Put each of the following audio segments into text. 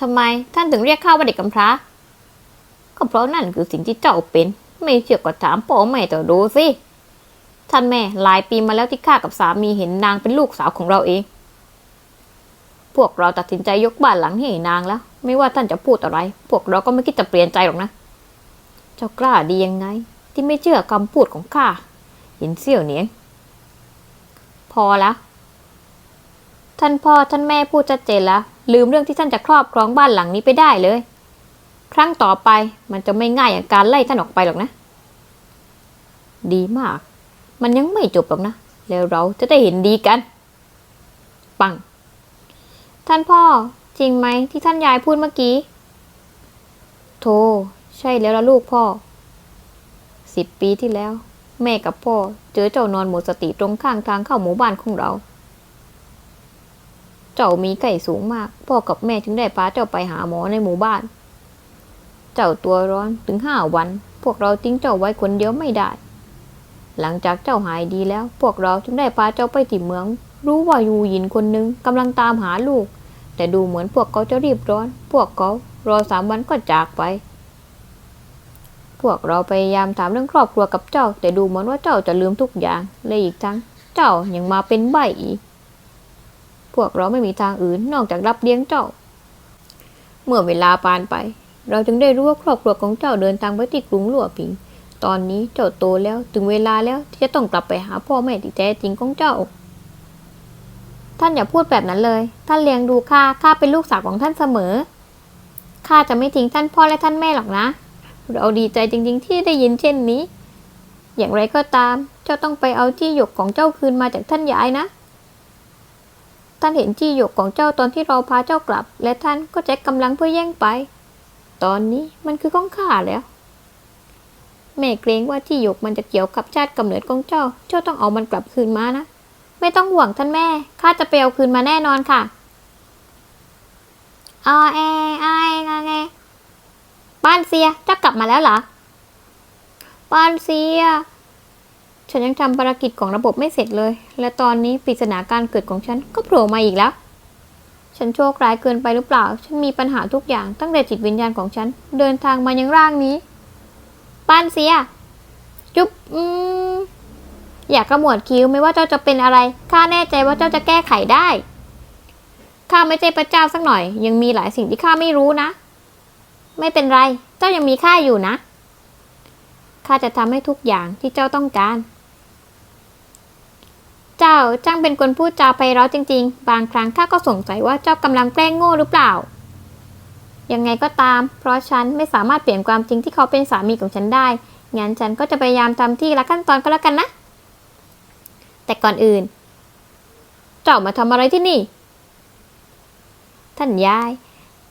ทำไมท่านถึงเรียกข้าว่าเด็กกำพร้า ก็เพราะนั่นคือสิ่งที่เจ้าเป็น ไม่เชื่อก็ถามพ่อแม่เจ้าดูสิ ท่านแม่หลายปีมาแล้วที่ข้ากับสามีเห็นนางเป็นลูกสาวของเราเอง พวกเราตัดสินใจยกบ้านหลังให้นางแล้ว ไม่ว่าท่านจะพูดอะไร พวกเราก็ไม่คิดจะเปลี่ยนใจหรอกนะ เจ้ากล้าดียังไง ที่ไม่เชื่อคำพูดของข้า เห็นเสี่ยวเหนียง พอแล้ว ท่านพ่อท่านแม่พูดชัดเจนแล้ว ลืมเรื่องที่ท่านจะครอบครองบ้านหลังนี้ไปได้เลย ครั้งต่อไปมันจะไม่ง่ายอย่างการไล่ท่านออกไปหรอกนะ ดีมาก มันยังไม่จบหรอกนะ แล้วเราจะได้เห็นดีกัน ปัง ท่านพ่อจริงไหมที่ท่านยายพูดเมื่อกี้ โธ่ใช่แล้วละลูกพ่อ สิบปีที่แล้ว แม่กับพ่อ เจอเจ้านอนหมดสติตรงข้างทางเข้าหมู่บ้านของเรา เจ้ามีไก่สูงมาก พ่อกับแม่จึงได้พาเจ้าไปหาหมอในหมู่บ้าน เจ้าตัวร้อนถึงห้าวัน พวกเราทิ้งเจ้าไว้คนเดียวไม่ได้ หลังจากเจ้าหายดีแล้ว พวกเราจึงได้พาเจ้าไปที่เมือง รู้ว่ายูหยินคนหนึ่งกำลังตามหาลูก แต่ดูเหมือนพวกเขาจะรีบร้อน พวกเขารอสามวันก็จากไป พวกเราพยายามถามเรื่องครอบครัวกับเจ้า แต่ดูเหมือนว่าเจ้าจะลืมทุกอย่างและอีกทั้ง เจ้ายังมาเป็นใบอีก พวกเราไม่มีทางอื่นนอกจากรับเลี้ยงเจ้า เมื่อเวลาผ่านไป เราจึงได้รู้ว่าครอบครัวของเจ้าเดินทางไปที่กรุงลัวผิง ตอนนี้เจ้าโตแล้วถึงเวลาแล้วที่จะต้องกลับไปหาพ่อแม่ที่แท้จริงของเจ้า ท่านอย่าพูดแบบนั้นเลย ท่านเลี้ยงดูข้าข้าเป็นลูกสาวของท่านเสมอข้าจะไม่ทิ้งท่านพ่อและท่านแม่หรอกนะ เราดีใจจริง ๆ ที่ได้ยินเช่นนี้ อย่างไรก็ตาม เจ้าต้องไปเอาที่หยกของเจ้าคืนมาจากท่านยายนะ ท่านเห็นที่หยกของเจ้าตอนที่เราพาเจ้ากลับ และท่านก็ใช้กำลังเพื่อแย่งไป ตอนนี้มันคือของข้าแล้ว แม่เกรงว่าที่หยกมันจะเกี่ยวกับชาติกำเนิดของเจ้า เจ้าต้องเอามันกลับคืนมานะ ไม่ต้องห่วงท่านแม่ ข้าจะไปเอาคืนมาแน่นอนค่ะออแอไอไงไงป้านเซียเจ้ากลับมาแล้วเหรอป้านเซีย ฉันยังทำภารกิจของระบบไม่เสร็จเลย และตอนนี้ปริศนาการเกิดของฉันก็โผล่มาอีกแล้ว ฉันโชคร้ายเกินไปหรือเปล่า ฉันมีปัญหาทุกอย่างตั้งแต่จิตวิญญาณของฉัน เดินทางมายังร่างนี้ป้านเสีย จุ๊บอืมอยากขมวดคิ้วไม่ว่าเจ้าจะเป็นอะไร ข้าแน่ใจว่าเจ้าจะแก้ไขได้ ข้าไม่ใช่พระเจ้าสักหน่อย ยังมีหลายสิ่งที่ข้าไม่รู้นะ ไม่เป็นไร เจ้ายังมีข้าอยู่นะ ข้าจะทำให้ทุกอย่างที่เจ้าต้องการาจ้างเป็นคนพูดจาไพเราะจริง ๆ บางครั้งข้าก็สงสัยว่าเจ้ากำลังแกล้งโง่หรือเปล่า ยังไงก็ตาม เพราะฉันไม่สามารถเปลี่ยนความจริงที่เขาเป็นสามีของฉันได้ งั้นฉันก็จะพยายามทำที่ละขั้นตอนก็แล้วกันนะ แต่ก่อนอื่น เจ้ามาทำอะไรที่นี่ ท่านยาย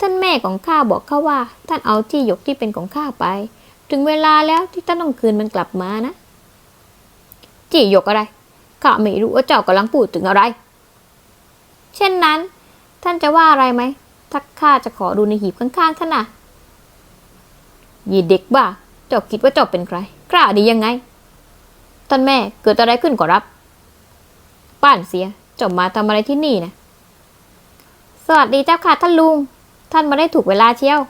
ท่านแม่ของข้าบอกข้าว่า ท่านเอาที่หยกที่เป็นของข้าไป ถึงเวลาแล้วที่ท่านต้องคืนมันกลับมานะจี้หยกอะไร ข้าไม่รู้ว่าเจ้ากำลังพูดถึงอะไร เช่นนั้น ท่านจะว่าอะไรไหมถ้าข้าจะขอดูในหีบข้างๆท่านน่ะยีเด็กบ้า เจ้าคิดว่าเจ้าเป็นใคร กล้าดียังไง ท่านแม่เกิดอะไรขึ้นขอรับ ป้านเสียเจ้ามาทำอะไรที่นี่นะ สวัสดีเจ้าค่ะท่านลุง ท่านมาได้ถูกเวลาเชียว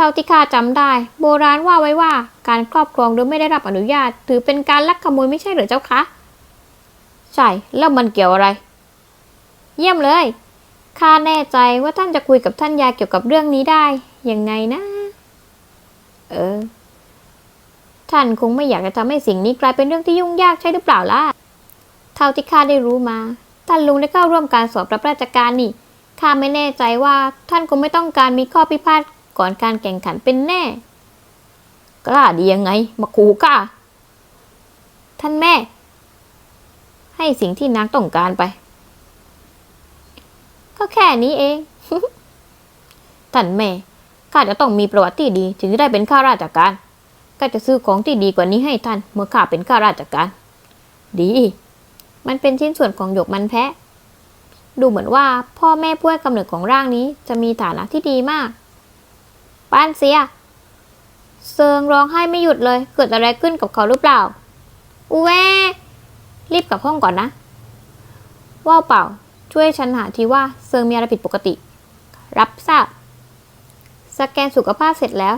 เท่าที่ข้าจำได้ โบราณว่าไว้ว่าการครอบครองโดยไม่ได้รับอนุญาต ถือเป็นการลักขโมยไม่ใช่หรือเจ้าคะ ใช่ แล้วมันเกี่ยวอะไร เยี่ยมเลยข้าแน่ใจว่าท่านจะคุยกับท่านยาเกี่ยวกับเรื่องนี้ได้ยังไงนะ เออ ท่านคงไม่อยากจะทำให้สิ่งนี้กลายเป็นเรื่องที่ยุ่งยากใช่หรือเปล่าล่ะ เท่าที่ข้าได้รู้มา ท่านลุงได้เข้าร่วมการสอบรับราชการนี่ข้าไม่แน่ใจว่าท่านคงไม่ต้องการมีข้อพิพาท ก่อนการแข่งขันเป็นแน่ กล้าดียังไง มาขู่ข้า ท่านแม่ ให้สิ่งที่นางต้องการไป ก็แค่นี้เอง ท่านแม่ข้าจะต้องมีประวัติที่ดี ถึงจะได้เป็นข้าราชการข้าจะซื้อของที่ดีกว่านี้ให้ท่าน เมื่อข้าเป็นข้าราชการ ดี มันเป็นชิ้นส่วนของหยกมันแพะ ดูเหมือนว่าพ่อแม่ผู้ให้กำเนิดของร่างนี้จะมีฐานะที่ดีมาก ป้านเสียเซิงร้องไห้ไม่หยุดเลย เกิดอะไรขึ้นกับเขาหรือเปล่า อูแวรีบกลับห้องก่อนนะ ว่าวเปล่า ช่วยฉันหาทีว่าเซิงมีอะไรผิดปกติ รับทราบ สแกนสุขภาพเสร็จแล้ว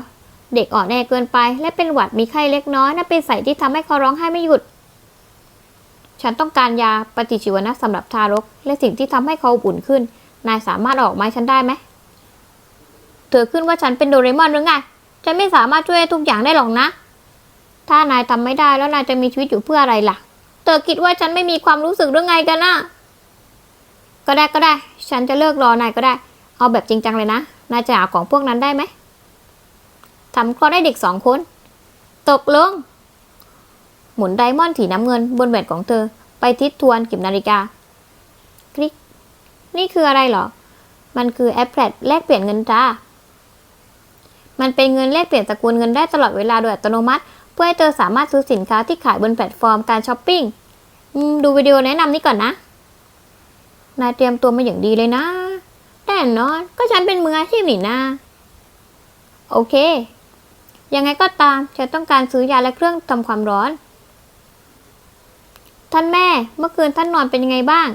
เด็กอ่อนแอเกินไป และเป็นหวัดมีไข้เล็กน้อยและเป็นสายที่ทำให้เขาร้องไห้ไม่หยุด ฉันต้องการยาปฏิชีวนะสำหรับทารก และสิ่งที่ทำให้เขาอบอุ่นขึ้น นายสามารถออกมาให้ฉันได้ไหม เธอขึ้นว่าฉันเป็นโดเรมอนหรือไง ฉันไม่สามารถช่วยทุกอย่างได้หรอกนะ ถ้านายทำไม่ได้แล้วนายจะมีชีวิตอยู่เพื่ออะไรล่ะ เธอคิดว่าฉันไม่มีความรู้สึกหรือไงกันนะก็ได้ก็ได้ ฉันจะเลิกรอนายก็ได้ เอาแบบจริงจังเลยนะ นายจะหาของพวกนั้นได้ไหมทำคลอดได้เด็กสองคน ตกลง หมุนไดมอนด์สีน้ำเงินบนแหวนของเธอ ไปทิศทวนเข็มนาฬิกา คลิก นี่คืออะไรเหรอ มันคือแอปแพลตแลกเปลี่ยนเงินจ้า มันเป็นเงินแลกเปลี่ยนสกุลเงินได้ตลอดเวลาโดยอัตโนมัติ เพื่อให้เธอสามารถซื้อสินค้าที่ขายบนแพลตฟอร์มการช้อปปิ้งดูวิดีโอแนะนำนี้ก่อนนะ นายเตรียมตัวมาอย่างดีเลยนะแน่นอนก็ฉันเป็นมืออาชีพนี่นะโอเค ยังไงก็ตาม ฉันต้องการซื้อยาและเครื่องทำความร้อน ท่านแม่ เมื่อคืนท่านนอนเป็นยังไงบ้าง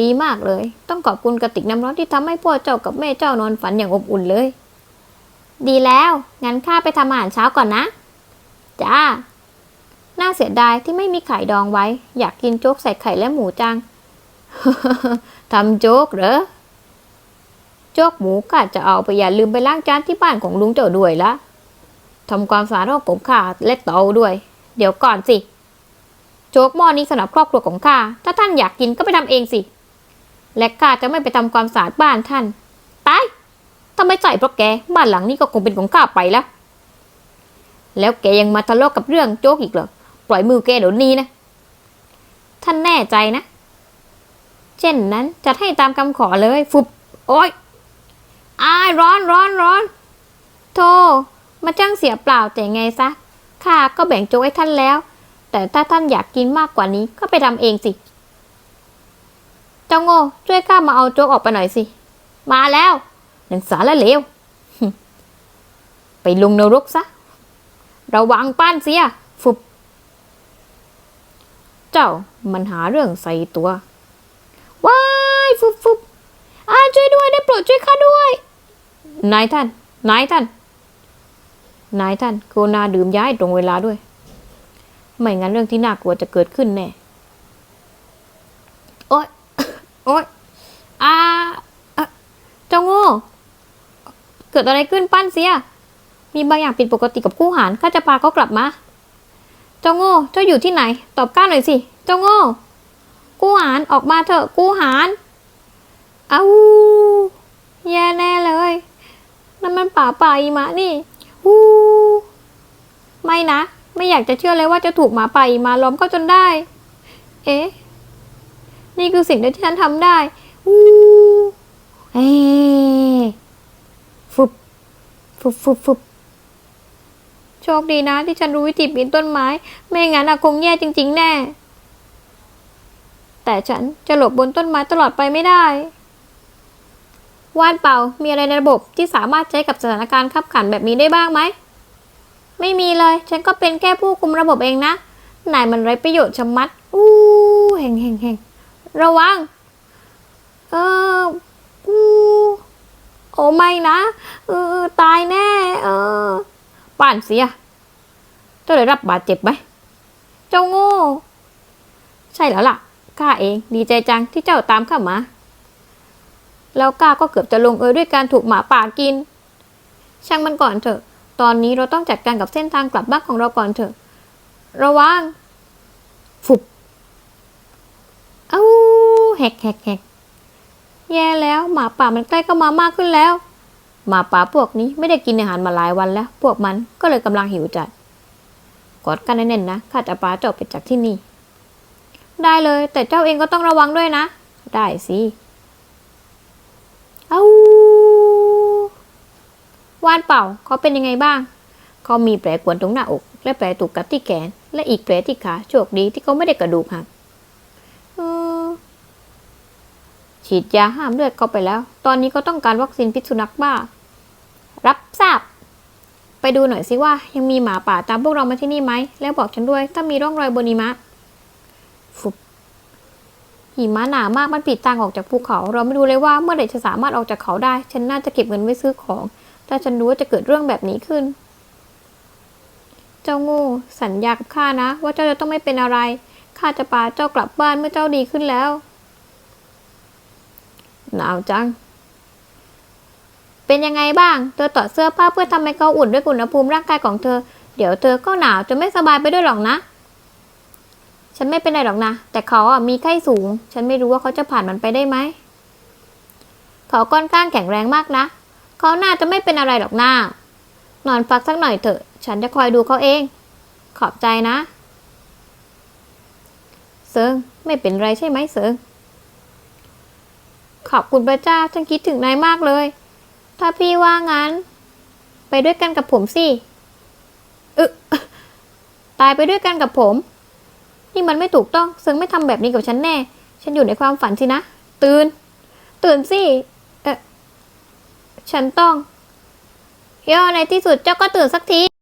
ดีมากเลย ต้องขอบคุณกระติกน้ำร้อนที่ทำให้พ่อเจ้ากับแม่เจ้านอนฝันอย่างอบอุ่นเลย ดีแล้ว งั้นข้าไปทำอาหารเช้าก่อนนะ จ้า น่าเสียดายที่ไม่มีไข่ดองไว้ อยากกินโจ๊กใส่ไข่และหมูจัง ทำโจ๊กเหรอ โจ๊กหมูก็จะเอาไปอย่าลืมไปล้างจานที่บ้านของลุงเจ้าด้วยละทำความสะอาดห้องของข้าและเตาด้วย เดี๋ยวก่อนสิ โจ๊กหม้อนี้สำหรับครอบครัวของข้า ถ้าท่านอยากกินก็ไปทำเองสิ และข้าจะไม่ไปทำความสะอาดบ้านท่านาไม่ใส่เพราะแกบ้านหลังนี้ก็คงเป็นของข้าไปแล้ว แล้วแกยังมาทะเลาะกับเรื่องโจ๊กอีกเหรอ ปล่อยมือแกเดี๋ยวนี้นะ ท่านแน่ใจนะ เช่นนั้นจะให้ตามคำขอเลยฟุบ โอ๊ยอายร้อนร้อนร้อนโธ่มาจ้างเสียเปล่าแต่ไงซะข้าก็แบ่งโจ๊กให้ท่านแล้ว แต่ถ้าท่านอยากกินมากกว่านี้ก็ไปทำเองสิเจ้าโง่ช่วยข้ามาเอาโจ๊กออกไปหน่อยสิ มาแล้ว หนังสารเลว ไปลงนรกซะ ระวังป้านเสีย ฟุบ เจ้ามันหาเรื่องใส่ตัว ว้าย ฟุบฟุบอาช่วยด้วยได้โปรดช่วยข้าด้วย นายท่าน นายท่าน นายท่านกรุณาดื่มย้าให้ตรงเวลาด้วย ไม่งั้นเรื่องที่น่ากลัวจะเกิดขึ้นแน่ โอ๊ย โอ๊ยอาอะเจ้าโง่ เกิดอะไรขึ้นปั้นเสีย มีบางอย่างผิดปกติกับคู่หารข้าจะพาเขากลับมาเจ้าโง่เจ้าอยู่ที่ไหน ตอบข้าหน่อยสิ เจ้าโง่กู้หารออกมาเถอะกู้หารเอาแย่แน่เลยนั่นมันป่าป่าอีมานี่ฮู้ไม่นะ ไม่อยากจะเชื่อเลยว่าจะถูกหมาป่าอีมาล้อมเข้าจนได้ เอ๊ะ นี่คือสิ่งที่ฉันทำได้ฮู้เอ๊ะฟุบ ฟุบฟุบฟุบโชคดีนะที่ฉันรู้วิธีปีนต้นไม้ ไม่งั้นอะคงแย่จริง ๆ แน่ แต่ฉันจะหลบบนต้นไม้ตลอดไปไม่ได้ว่านเป่ามีอะไรในระบบที่สามารถใช้กับสถานการณ์ขับขันแบบนี้ได้บ้างไหม ไม่มีเลย ฉันก็เป็นแค่ผู้คุมระบบเองนะ นายมันไร้ประโยชน์ชะมัด อู้แห่งแห่งแห่งระวัง เอออู้ โอ้ไม่นะเออตายแน่ เออป่านเสีย เจ้าได้รับบาดเจ็บไหม เจ้าโง่ ใช่แล้วล่ะ ข้าเองดีใจจังที่เจ้าตามข้ามา แล้วข้าก็เกือบจะลงเอยด้วยการถูกหมาป่ากิน ช่างมันก่อนเถอะ ตอนนี้เราต้องจัดการกับเส้นทางกลับบ้านของเราก่อนเถอะ ระวัง ฟุบ เอ้าแหกแหกแหก แย่แล้ว หมาป่ามันใกล้เข้ามามากขึ้นแล้ว หมาป่าพวกนี้ไม่ได้กินอาหารมาหลายวันแล้ว พวกมันก็เลยกำลังหิวจัด กอดกันแน่นๆนะข้าจะพาเจ้าไปจากที่นี่ ได้เลย แต่เจ้าเองก็ต้องระวังด้วยนะ ได้สิเอาวานเป่าเขาเป็นยังไงบ้าง เขามีแผลกวนตรงหน้าอก และแผลถูกกัดที่แขน และอีกแผลที่ขาโชคดีที่เขาไม่ได้กระดูกหักเออ ฉีดยาห้ามเลือดเข้าไปแล้ว ตอนนี้ก็ต้องการวัคซีนพิษสุนัขบ้า รับทราบ ไปดูหน่อยสิว่ายังมีหมาป่าตามพวกเรามาที่นี่ไหม แล้วบอกฉันด้วย ถ้ามีร่องรอยบนหิมะฟุบหิมะหนามากมันปิดทางออกจากภูเขา เราไม่รู้เลยว่าเมื่อไหร่จะสามารถออกจากเขาได้ ฉันน่าจะเก็บเงินไว้ซื้อของ ถ้าฉันรู้ว่าจะเกิดเรื่องแบบนี้ขึ้น เจ้างูสัญญากับข้านะ ว่าเจ้าจะต้องไม่เป็นอะไรข้าจะพาเจ้ากลับบ้านเมื่อเจ้าดีขึ้นแล้ว หนาวจัง เป็นยังไงบ้าง เธอต่อดเสื้อผ้าเพื่อทำให้เขาอุ่นด้วยอุณหภูมิร่างกายของเธอ เดี๋ยวเธอก็หนาวจะไม่สบายไปด้วยหรอกนะ ฉันไม่เป็นไรหรอกนะ แต่เขาอะมีไข้สูง ฉันไม่รู้ว่าเขาจะผ่านมันไปได้ไหม เขาก้อนข้างแข็งแรงมากนะ เขาน่าจะไม่เป็นอะไรหรอกนะนอนพักสักหน่อยเถอะ ฉันจะคอยดูเขาเอง ขอบใจนะ เซิง ไม่เป็นไรใช่ไหมเซิง ขอบคุณพระเจ้าฉันคิดถึงนายมากเลย ถ้าพี่ว่างั้น ไปด้วยกันกับผมสิอึตายไปด้วยกันกับผม นี่มันไม่ถูกต้องเซิงไม่ทำแบบนี้กับฉันแน่ ฉันอยู่ในความฝันสินะ ตื่น ตื่นสิเออฉันต้องย่อในที่สุดเจ้าก็ตื่นสักที